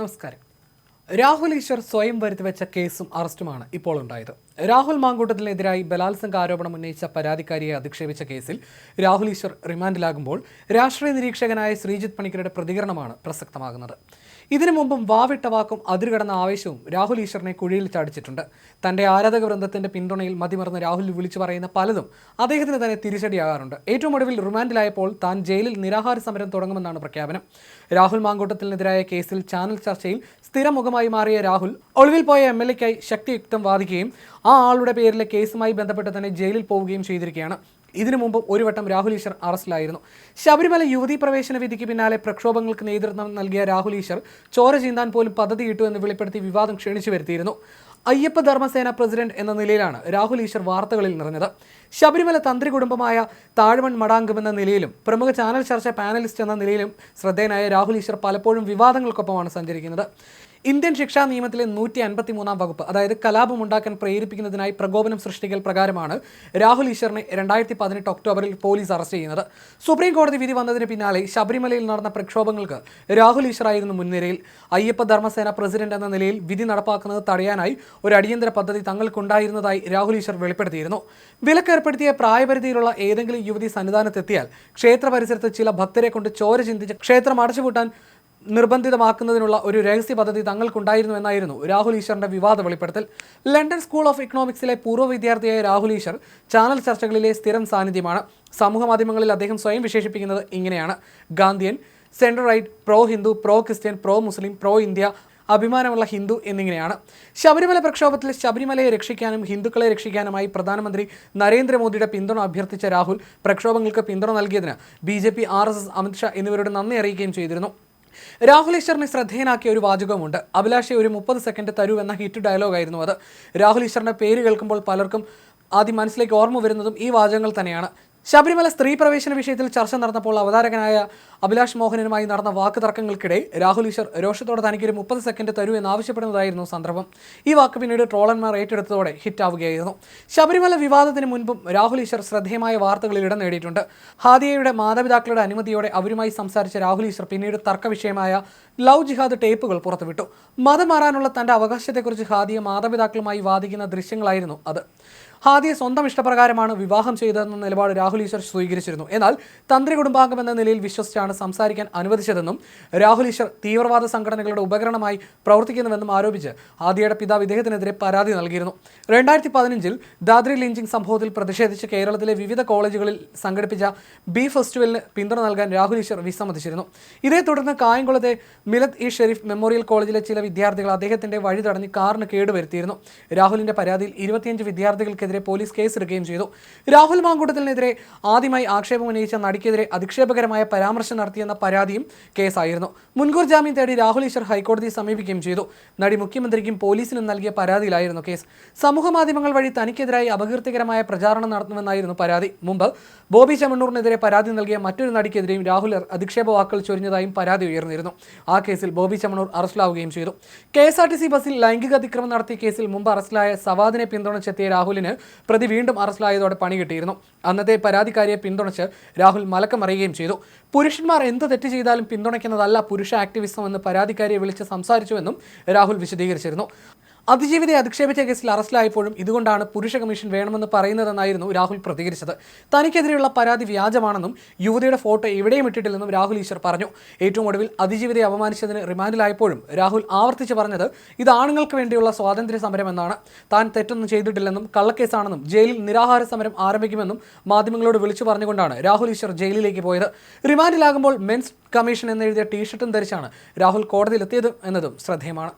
നമസ്കാരം. രാഹുൽ ഈശ്വർ സ്വയം വരുത്തിവെച്ച കേസും അറസ്റ്റുമാണ് ഇപ്പോൾ ഉണ്ടായത്. രാഹുൽ മാങ്കൂട്ടത്തിനെതിരായി ബലാത്സംഗ ആരോപണം ഉന്നയിച്ച പരാതിക്കാരിയെ അധിക്ഷേപിച്ച കേസിൽ രാഹുൽ ഈശ്വർ റിമാൻഡിലാകുമ്പോൾ രാഷ്ട്രീയ നിരീക്ഷകനായ ശ്രീജിത്ത് പണിക്കരുടെ പ്രതികരണമാണ് പ്രസക്തമാകുന്നത്. ഇതിനു മുമ്പും വാവിട്ട വാക്കും അതിരുകടന്ന ആവേശവും രാഹുൽ ഈശ്വറിനെ കുഴിയിൽ ചാടിച്ചിട്ടുണ്ട്. തന്റെ ആരാധക വൃന്ദത്തിന്റെ പിന്തുണയിൽ മതിമറന്ന് രാഹുൽ വിളിച്ചു പറയുന്ന പലതും അദ്ദേഹത്തിന് തന്നെ തിരിച്ചടിയാകാറുണ്ട്. ഏറ്റവും ഒടുവിൽ റിമാൻഡിലായപ്പോൾ താൻ ജയിലിൽ നിരാഹാര സമരം തുടങ്ങുമെന്നാണ് പ്രഖ്യാപനം. രാഹുൽ മാങ്കൂട്ടത്തിനെതിരായ കേസിൽ ചാനൽ ചർച്ചയിൽ സ്ഥിരമുഖമായി മാറിയ രാഹുൽ ഒളിവിൽ പോയ എം എൽ എക്കായി ശക്തിയുക്തം വാദിക്കുകയും ആ ആളുടെ പേരിലെ കേസുമായി ബന്ധപ്പെട്ട് തന്നെ ജയിലിൽ പോവുകയും ചെയ്തിരിക്കുകയാണ്. ഇതിനു മുമ്പ് ഒരു വട്ടം രാഹുൽ ഈശ്വർ അറസ്റ്റിലായിരുന്നു. ശബരിമല യുവതി പ്രവേശന വിധിക്ക് പിന്നാലെ പ്രക്ഷോഭങ്ങൾക്ക് നേതൃത്വം നൽകിയ രാഹുൽ ഈശ്വർ ചോര ചീന്താൻ പോലും പദ്ധതിയിട്ടു എന്ന് വെളിപ്പെടുത്തി വിവാദം ക്ഷണിച്ചു വരുത്തിയിരുന്നു. അയ്യപ്പ ധർമ്മസേന പ്രസിഡന്റ് എന്ന നിലയിലാണ് രാഹുൽ ഈശ്വർ വാർത്തകളിൽ നിറഞ്ഞത്. ശബരിമല തന്ത്രി കുടുംബമായ താഴ്വൺ മടാംഗം എന്ന നിലയിലും പ്രമുഖ ചാനൽ ചർച്ച പാനലിസ്റ്റ് എന്ന നിലയിലും ശ്രദ്ധേയനായ രാഹുൽ ഈശ്വർ പലപ്പോഴും വിവാദങ്ങൾക്കൊപ്പമാണ് സഞ്ചരിക്കുന്നത്. ഇന്ത്യൻ ശിക്ഷാ നിയമത്തിലെ നൂറ്റി അൻപത്തി മൂന്നാം വകുപ്പ് അതായത് കലാപം ഉണ്ടാക്കാൻ പ്രേരിപ്പിക്കുന്നതിനായി പ്രകോപനം സൃഷ്ടിക്കൽ പ്രകാരമാണ് രാഹുൽ ഈശ്വറിനെ രണ്ടായിരത്തി പതിനെട്ട് ഒക്ടോബറിൽ പോലീസ് അറസ്റ്റ് ചെയ്യുന്നത്. സുപ്രീം കോടതി വിധി വന്നതിന് പിന്നാലെ ശബരിമലയിൽ നടന്ന പ്രക്ഷോഭങ്ങൾക്ക് രാഹുൽ ഈശ്വറായിരുന്നു മുൻനിരയിൽ. അയ്യപ്പ ധർമ്മസേന പ്രസിഡന്റ് എന്ന നിലയിൽ വിധി നടപ്പാക്കുന്നത് തടയാനായി ഒരു അടിയന്തര പദ്ധതി തങ്ങൾക്കുണ്ടായിരുന്നതായി രാഹുൽ ഈശ്വർ വെളിപ്പെടുത്തിയിരുന്നു. വിലക്കേർപ്പെടുത്തിയ പ്രായപരിധിയിലുള്ള ഏതെങ്കിലും യുവതി സന്നിധാനത്തെത്തിയാൽ ക്ഷേത്ര പരിസരത്ത് ചില ഭക്തരെ കൊണ്ട് ചോര ചിന്തിച്ച് ക്ഷേത്രം അടച്ചുപൂട്ടാൻ നിർബന്ധിതമാക്കുന്നതിനുള്ള ഒരു രഹസ്യ പദ്ധതി തങ്ങൾക്കുണ്ടായിരുന്നു എന്നായിരുന്നു രാഹുൽ ഈശ്വറിന്റെ വിവാദ വെളിപ്പെടുത്തൽ. ലണ്ടൻ സ്കൂൾ ഓഫ് ഇക്കണോമിക്സിലെ പൂർവ വിദ്യാർത്ഥിയായ രാഹുൽ ഈശ്വർ ചാനൽ ചർച്ചകളിലെ സ്ഥിരം സാന്നിധ്യമാണ്. സമൂഹ മാധ്യമങ്ങളിൽ അദ്ദേഹം സ്വയം വിശേഷിപ്പിക്കുന്നത് ഇങ്ങനെയാണ്. Gandhian central right pro Hindu pro Christian pro Muslim pro India അഭിമാനമുള്ള Hindu എന്നിങ്ങനെയാണ്. ശബരിമല പ്രക്ഷോഭത്തിൽ ശബരിമലയെ രക്ഷിക്കാനും ഹിന്ദുക്കളെ രക്ഷിക്കാനുമായി പ്രധാനമന്ത്രി നരേന്ദ്രമോദിയുടെ പിന്തുണ അഭ്യർത്ഥിച്ച രാഹുൽ പ്രക്ഷോഭങ്ങൾക്ക് പിന്തുണ നൽകിയതിന് B J P R S S Amit Shah എന്നിവരോട് നന്ദി അറിയിക്കുകയും ചെയ്തിരുന്നു. രാഹുൽ ഈശ്വറിനെ ശ്രദ്ധേയനാക്കിയ ഒരു വാചകമുണ്ട്. അഭിലാഷെ ഒരു മുപ്പത് സെക്കൻഡ് തരൂ എന്ന ഹിറ്റ് ഡയലോഗായിരുന്നു അത്. രാഹുൽ ഈശ്വറിന്റെ പേര് കേൾക്കുമ്പോൾ പലർക്കും ആദ്യം മനസ്സിലേക്ക് ഓർമ്മ വരുന്നതും ഈ വാചകങ്ങൾ തന്നെയാണ്. ശബരിമല സ്ത്രീ പ്രവേശന വിഷയത്തിൽ ചർച്ച നടന്നപ്പോൾ അവതാരകനായ അഭിലാഷ് മോഹനനുമായി നടന്ന വാക്ക് തർക്കങ്ങൾക്കിടെ രാഹുൽ ഈശ്വർ രോഷത്തോടെ തനിക്കൊരു മുപ്പത് സെക്കൻഡ് തരൂ എന്നാവശ്യപ്പെടുന്നതായിരുന്നു സന്ദർഭം. ഈ വാക്ക് പിന്നീട് ട്രോളന്മാർ ഏറ്റെടുത്തതോടെ ഹിറ്റാവുകയായിരുന്നു. ശബരിമല വിവാദത്തിന് മുൻപും രാഹുൽ ഈശ്വർ ശ്രദ്ധേയമായ വാർത്തകളിൽ ഇടം നേടിയിട്ടുണ്ട്. ഹാദിയയുടെ മാതാപിതാക്കളുടെ അനുമതിയോടെ അവരുമായി സംസാരിച്ച രാഹുൽ ഈശ്വർ പിന്നീട് തർക്കവിഷയമായ ലവ് ജിഹാദ് ടേപ്പുകൾ പുറത്തുവിട്ടു. മതം മാറാനുള്ള തന്റെ അവകാശത്തെക്കുറിച്ച് ഹാദിയ മാതാപിതാക്കളുമായി വാദിക്കുന്ന ദൃശ്യങ്ങളായിരുന്നു അത്. ഹാദിയെ സ്വന്തം ഇഷ്ടപ്രകാരമാണ് വിവാഹം ചെയ്തതെന്ന നിലപാട് രാഹുൽ ഈശ്വർ സ്വീകരിച്ചിരുന്നു. എന്നാൽ തന്ത്രി കുടുംബാംഗം എന്ന നിലയിൽ വിശ്വസിച്ചാണ് സംസാരിക്കാൻ അനുവദിച്ചതെന്നും രാഹുൽ ഈശ്വർ തീവ്രവാദ സംഘടനകളുടെ ഉപകരണമായി പ്രവർത്തിക്കുന്നുവെന്നും ആരോപിച്ച് ഹാദിയുടെ പിതാവ് ഇദ്ദേഹത്തിനെതിരെ പരാതി നൽകിയിരുന്നു. രണ്ടായിരത്തി പതിനഞ്ചിൽ ദാദ്രി ലിഞ്ചിങ് സംഭവത്തിൽ പ്രതിഷേധിച്ച് കേരളത്തിലെ വിവിധ കോളേജുകളിൽ സംഘടിപ്പിച്ച ബി ഫെസ്റ്റിവലിന് പിന്തുണ നൽകാൻ രാഹുൽ ഈശ്വർ വിസമ്മതിച്ചിരുന്നു. ഇതേ തുടർന്ന് കായംകുളത്തെ മിലത് ഇ ഷെരീഫ് മെമ്മോറിയൽ കോളേജിലെ ചില വിദ്യാർത്ഥികൾ അദ്ദേഹത്തിന്റെ വഴി തടഞ്ഞ് കാറിന് കേടുവരുത്തിയിരുന്നു. രാഹുലിന്റെ പരാതിയിൽ ഇരുപത്തിയഞ്ച് വിദ്യാർത്ഥികൾക്കെതിരെ പോലീസ് കേസെടുക്കുകയും ചെയ്തു. രാഹുൽ മാങ്കൂട്ടത്തിനെതിരെ ആദ്യമായി ആക്ഷേപം ഉന്നയിച്ച നടിക്കെതിരെ അധിക്ഷേപകരമായ പരാമർശം നടത്തിയെന്ന പരാതിയും കേസായിരുന്നു. മുൻകൂർ ജാമ്യം തേടി രാഹുൽ ഈശ്വർ ഹൈക്കോടതിയെ സമീപിക്കുകയും ചെയ്തു. നടി മുഖ്യമന്ത്രിക്കും പോലീസിനും നൽകിയ പരാതിയിലായിരുന്നു കേസ്. സമൂഹ മാധ്യമങ്ങൾ വഴി തനിക്കെതിരായി അപകീർത്തികരമായ പ്രചാരണം നടത്തുമെന്നായിരുന്നു പരാതി. മുമ്പ് ബോബി ചെമ്മണ്ണൂറിനെതിരെ പരാതി നൽകിയ മറ്റൊരു നടിക്കെതിരെയും രാഹുൽ അധിക്ഷേപ വാക്കുകൾ ചൊരിഞ്ഞതായും പരാതി ഉയർന്നിരുന്നു. ആ കേസിൽ ബോബി ചമണൂർ അറസ്റ്റിലാവുകയും ചെയ്തു. K S R T C ബസ്സിൽ ലൈംഗിക അതിക്രമം നടത്തിയ കേസിൽ മുമ്പ് അറസ്റ്റിലായ സവാദിനെ പിന്തുണച്ചെത്തിയ രാഹുലിന് പ്രതി വീണ്ടും അറസ്റ്റിലായതോടെ പണി കിട്ടിയിരുന്നു. അന്നത്തെ പരാതിക്കാരിയെ പിന്തുണച്ച് രാഹുൽ മലക്കമറിയുകയും ചെയ്തു. പുരുഷന്മാർ എന്ത് തെറ്റ് ചെയ്താലും പിന്തുണയ്ക്കുന്നതല്ല പുരുഷ ആക്ടിവിസം എന്ന് പരാതിക്കാരിയെ വിളിച്ച് സംസാരിച്ചുവെന്നും രാഹുൽ വിശദീകരിച്ചിരുന്നു. അതിജീവിതയെ അധിക്ഷേപിച്ച കേസിൽ അറസ്റ്റിലായപ്പോഴും ഇതുകൊണ്ടാണ് പുരുഷ കമ്മീഷൻ വേണമെന്ന് പറയുന്നതെന്നായിരുന്നു രാഹുൽ പ്രതികരിച്ചത്. തനിക്കെതിരെയുള്ള പരാതി വ്യാജമാണെന്നും യുവതിയുടെ ഫോട്ടോ എവിടെയും ഇട്ടിട്ടില്ലെന്നും രാഹുൽ ഈശ്വർ പറഞ്ഞു. ഏറ്റവും ഒടുവിൽ അതിജീവിതയെ അപമാനിച്ചതിന് റിമാൻഡിലായപ്പോഴും രാഹുൽ ആവർത്തിച്ച് പറഞ്ഞത് ഇത് ആണുങ്ങൾക്ക് വേണ്ടിയുള്ള സ്വാതന്ത്ര്യ സമരമെന്നാണ്. താൻ തെറ്റൊന്നും ചെയ്തിട്ടില്ലെന്നും കള്ളക്കേസാണെന്നും ജയിലിൽ നിരാഹാര സമരം ആരംഭിക്കുമെന്നും മാധ്യമങ്ങളോട് വിളിച്ചു പറഞ്ഞുകൊണ്ടാണ് രാഹുൽ ഈശ്വർ ജയിലിലേക്ക് പോയത്. റിമാൻഡിലാകുമ്പോൾ മെൻസ് കമ്മീഷൻ എന്നെഴുതിയ ടീഷർട്ടും ധരിച്ചാണ് രാഹുൽ കോടതിയിലെത്തിയത് എന്നതും ശ്രദ്ധേയമാണ്.